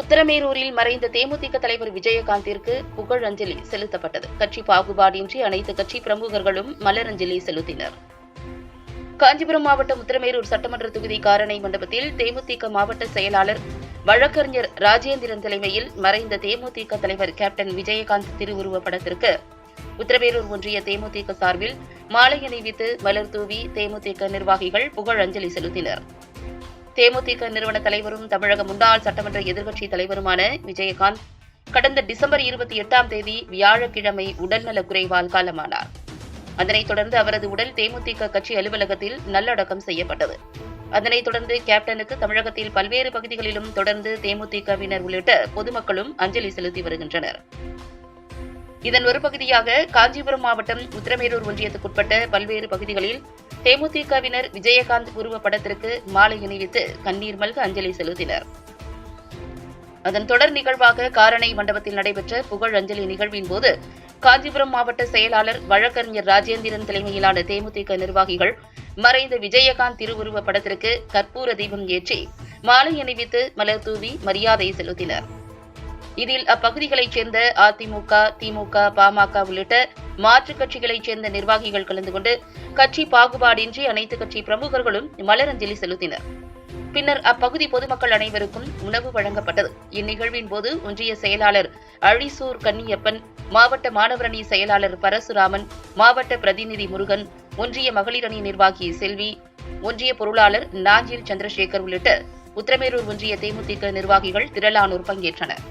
உத்தரமேரூரில் மறைந்த தேமுதிக தலைவர் விஜயகாந்திற்கு புகழஞ்சலி செலுத்தப்பட்டது. கட்சி பாகுபாடின்றி அனைத்து கட்சி பிரமுகர்களும் மலரஞ்சலி செலுத்தினர். காஞ்சிபுரம் மாவட்டம் உத்தரமேரூர் சட்டமன்ற தொகுதி காரணை மண்டபத்தில் தேமுதிக மாவட்ட செயலாளர் வழக்கறிஞர் ராஜேந்திரன் தலைமையில் மறைந்த தேமுதிக தலைவர் கேப்டன் விஜயகாந்த் திருவுருவப் படத்திற்கு உத்தரமேரூர் ஒன்றிய தேமுதிக சார்பில் மாலை அணிவித்து மலர் தூவி தேமுதிக நிர்வாகிகள் புகழஞ்சலி செலுத்தினர். தேமுதிக நிறுவன தலைவரும் தமிழக முன்னாள் சட்டமன்ற எதிர்க்கட்சி தலைவருமான விஜயகாந்த் கடந்த டிசம்பர் இருபத்தி எட்டாம் தேதி வியாழக்கிழமை உடல்நலக் குறைவால் காலமானார். அதனைத் தொடர்ந்து அவரது உடல் தேமுதிக கட்சி அலுவலகத்தில் நல்லடக்கம் செய்யப்பட்டது. அதனைத் தொடர்ந்து கேப்டனுக்கு தமிழகத்தில் பல்வேறு பகுதிகளிலும் தொடர்ந்து தேமுதிகவினர் உள்ளிட்ட பொதுமக்களும் அஞ்சலி செலுத்தி வருகின்றனர். இதன் ஒரு பகுதியாக காஞ்சிபுரம் மாவட்டம் உத்திரமேரூர் ஒன்றியத்துக்குட்பட்ட பல்வேறு பகுதிகளில் தேமுதிகவினர் விஜயகாந்த் உருவ படத்திற்கு மாலை அணிவித்து கண்ணீர் மல்க அஞ்சலி செலுத்தினர். அதன் தொடர் நிகழ்வாக காரணை மண்டபத்தில் நடைபெற்ற புகழ் அஞ்சலி நிகழ்வின் போது காஞ்சிபுரம் மாவட்ட செயலாளர் வழக்கறிஞர் ராஜேந்திரன் தலைமையிலான தேமுதிக நிர்வாகிகள் மறைந்த விஜயகாந்த் திருவுருவ படத்திற்கு கற்பூர தீபம் ஏற்றி மாலை அணிவித்து மலர் தூவி மரியாதை செலுத்தினர். இதில் அப்பகுதிகளைச் சேர்ந்த அதிமுக திமுக பாமக உள்ளிட்ட மாற்றுக் கட்சிகளைச் சேர்ந்த நிர்வாகிகள் கலந்து கொண்டு கட்சி பாகுபாடின்றி அனைத்து கட்சி பிரமுகர்களும் மலரஞ்சலி செலுத்தினர். பின்னர் அப்பகுதி பொதுமக்கள் அனைவருக்கும் உணவு வழங்கப்பட்டது. இந்நிகழ்வின் போது ஒன்றிய செயலாளர் அழிசூர் கன்னியப்பன் மாவட்ட மாணவரணி செயலாளர் பரசுராமன் மாவட்ட பிரதிநிதி முருகன் ஒன்றிய மகளிர் அணி நிர்வாகி செல்வி ஒன்றிய பொருளாளர் நாஞ்சில் சந்திரசேகர் உள்ளிட்ட உத்திரமேரூர் ஒன்றிய தேமுதிக நிர்வாகிகள் திரளானோர் பங்கேற்றனர்.